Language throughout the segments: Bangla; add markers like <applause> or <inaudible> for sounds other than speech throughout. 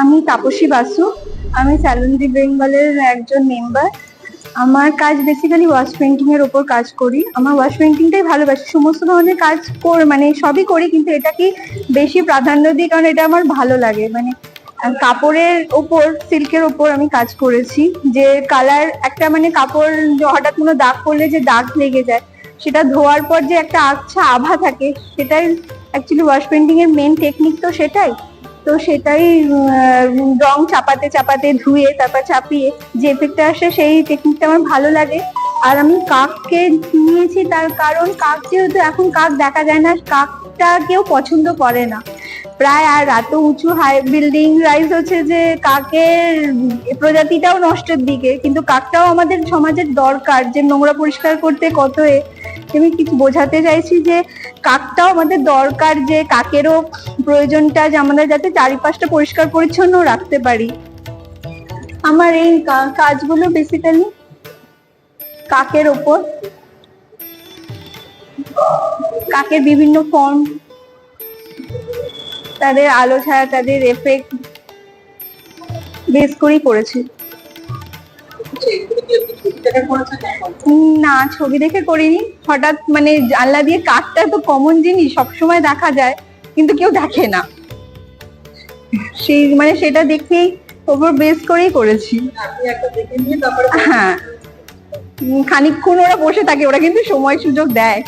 আমি তাপসী বাসু। আমি স্যালন্ডি বেঙ্গলের একজন মেম্বার আমার কাজ বেসিক্যালি ওয়াশ পেন্টিং এর ওপর কাজ করি। আমার ওয়াশ পেন্টিংটাই ভালোবাসি। সমস্ত ধরনের কাজ কর মানে সবই করি, কিন্তু এটাকে বেশি প্রাধান্য দিই কারণ এটা আমার ভালো লাগে। মানে কাপড়ের ওপর, সিল্কের ওপর আমি কাজ করেছি। যে কালার একটা মানে কাপড় হঠাৎ কোনো দাগ পড়লে যে দাগ লেগে যায়, সেটা ধোয়ার পর যে একটা আচ্ছা আভা থাকে, সেটাই অ্যাকচুয়ালি ওয়াশ পেন্টিং এর মেন টেকনিক তো সেটাই। তো সেটাই রং চাপাতে চাপাতে ধুয়ে, তারপর চাপিয়ে, যে এফেক্টটা আসে সেই টেকনিকটা আমার ভালো লাগে। আর আমি কাককে নিয়েছি তার কারণ, কাক যেহেতু এখন কাক দেখা যায় না, কাকটা কেউ পছন্দ করে না। প্রায় আর এত উঁচু হাই বিল্ডিং রাইজ হচ্ছে যে কাকের প্রজাতিটাও নষ্টের দিকে, কিন্তু কাকটাও আমাদের সমাজের দরকার যে নোংরা পরিষ্কার করতে কত এ আমি কিছু বোঝাতে চাইছি যে কাকটাও আমাদের দরকার যে কাকেরও প্রয়োজনটা যে আমাদের যাতে চারিপাশটা পরিষ্কার পরিচ্ছন্ন রাখতে পারি। আমার এই কাজগুলো বেসিক্যালি কাকের ওপর, কাকের বিভিন্ন ফর্ম তাদের আলো ছায়া, তাদের এফেক্ট বেস করেই করেছি। না ছবি দেখে করিনি। হঠাৎ মানে জানলা দিয়ে কাকটা তো কমন জিনিস সবসময় দেখা যায় কিন্তু কেউ দেখে না। সেই মানে সেটা দেখেই ওপর বেস করেই করেছি। হ্যাঁ। খানিকক্ষণ ওরা বসে থাকে ওরা কিন্তু সময় সুযোগ দেয়।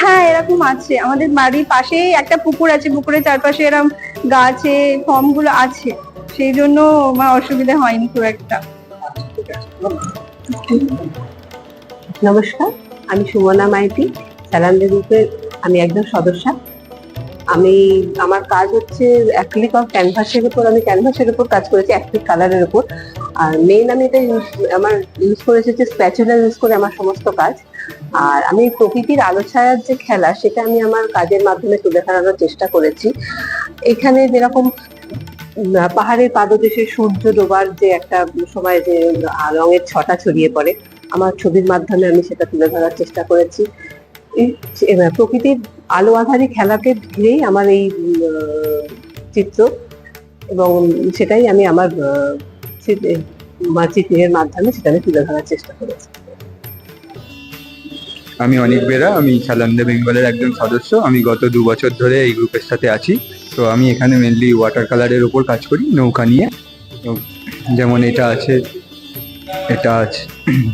হ্যাঁ এরকম আছে। আমাদের বাড়ির পাশেই একটা পুকুর আছে পুকুরের চারপাশে এরকম গাছে ফর্মগুলো আছে। সেই জন্য আমার অসুবিধা হয়নি খুব একটা। নমস্কার, আমি সুমনা মাইতি স্যালান্ডে গ্রুপের আমি একজন সদস্য। আমি, আমার কাজ হচ্ছে অ্যাক্রিলিক অফ ক্যানভাসের উপর, আমি ক্যানভাসের উপর কাজ করেছি অ্যাক্রিলিক কালারের উপর। আর মেইন আমি এটা ইউজ আমার ইউজ করেছি হচ্ছে স্প্যাচুলা ইউজ করে আমার সমস্ত কাজ। আর আমি প্রকৃতির আলো ছায়ার যে খেলা, সেটা আমি আমার কাজের মাধ্যমে তুলে ধরানোর চেষ্টা করেছি। এখানে যেরকম পাহাড়ের পাদদেশে সূর্য ডোবার যে একটা সময় যে রঙের ছটা ছড়িয়ে পড়ে, আমার ছবির মাধ্যমে আমি সেটা তুলে ধরার চেষ্টা করেছি। প্রকৃতির আলো আধারি খেলাকে ঘিরেই আমার এই চিত্র এবং সেটাই আমি আমার চিত্রের মাধ্যমে সেটা আমি তুলে ধরার চেষ্টা করেছি। আমি অনেক বেরা, আমি সালান্দে বেঙ্গলের একজন সদস্য। আমি গত দু বছর ধরে এই গ্রুপের সাথে আছি। তো আমি এখানে মেনলি ওয়াটার কালারের ওপর কাজ করি, নৌকা নিয়ে। যেমন এটা আছে এটা আছে।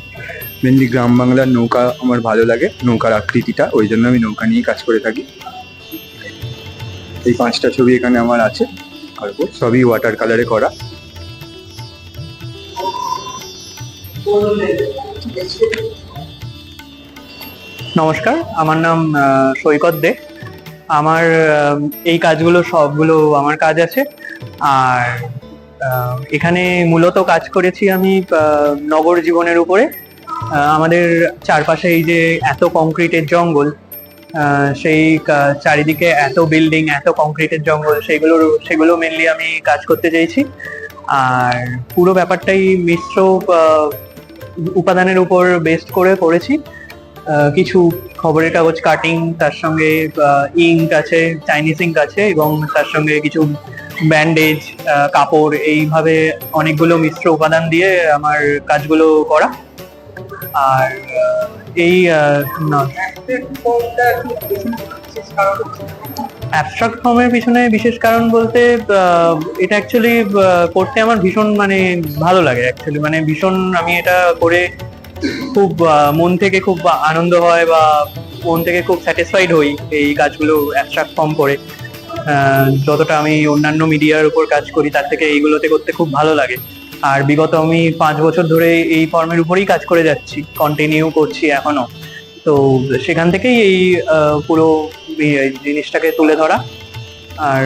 <clears throat> মেনলি গ্রাম বাংলার নৌকা আমার ভালো লাগে, নৌকার আকৃতিটা, ওই জন্য আমি নৌকা নিয়ে কাজ করে থাকি। এই পাঁচটা ছবি এখানে আমার আছে, আর সবই ওয়াটার কালারে করা। নমস্কার, আমার নাম সৈকত দে। আমার এই কাজগুলো সবগুলো আমার কাজ আছে। আর এখানে মূলত কাজ করেছি আমি নগর জীবনের উপরে। আমাদের চারপাশে এই যে এত কংক্রিটের জঙ্গল সেই চারিদিকে এত বিল্ডিং, এত কংক্রিটের জঙ্গল, সেগুলোর, সেগুলো মেনলি আমি কাজ করতে চাইছি। আর পুরো ব্যাপারটাই মিশ্র উপাদানের উপর বেস্ট করে করেছি। কিছু খবরের কাগজ কাটিং তার সঙ্গে ইঙ্ক আছে চাইনিজ ইঙ্ক আছে এবং তার সঙ্গে কিছু ব্যান্ডেজ কাপড়, এইভাবে অনেকগুলো মিশ্র উপাদান দিয়ে আমার কাজগুলো করা। আর এই অ্যাবস্ট্রাক্ট ফর্মের পিছনে বিশেষ কারণ বলতে এটা অ্যাকচুয়ালি করতে আমার ভীষণ মানে ভালো লাগে অ্যাকচুয়ালি মানে ভীষণ আমি এটা করে খুব মন থেকে খুব আনন্দ হয় বা মন থেকে খুব স্যাটিসফাইড হই এই কাজগুলো অ্যাবস্ট্রাক্ট ফর্ম করে। যতটা আমি অন্যান্য মিডিয়ার উপর কাজ করি, তার থেকে এইগুলোতে করতে খুব ভালো লাগে। আর বিগত আমি পাঁচ বছর ধরে এই ফর্মের উপরেই কাজ করে যাচ্ছি কন্টিনিউ করছি এখনও। তো সেখান থেকেই এই পুরো জিনিসটাকে তুলে ধরা। আর।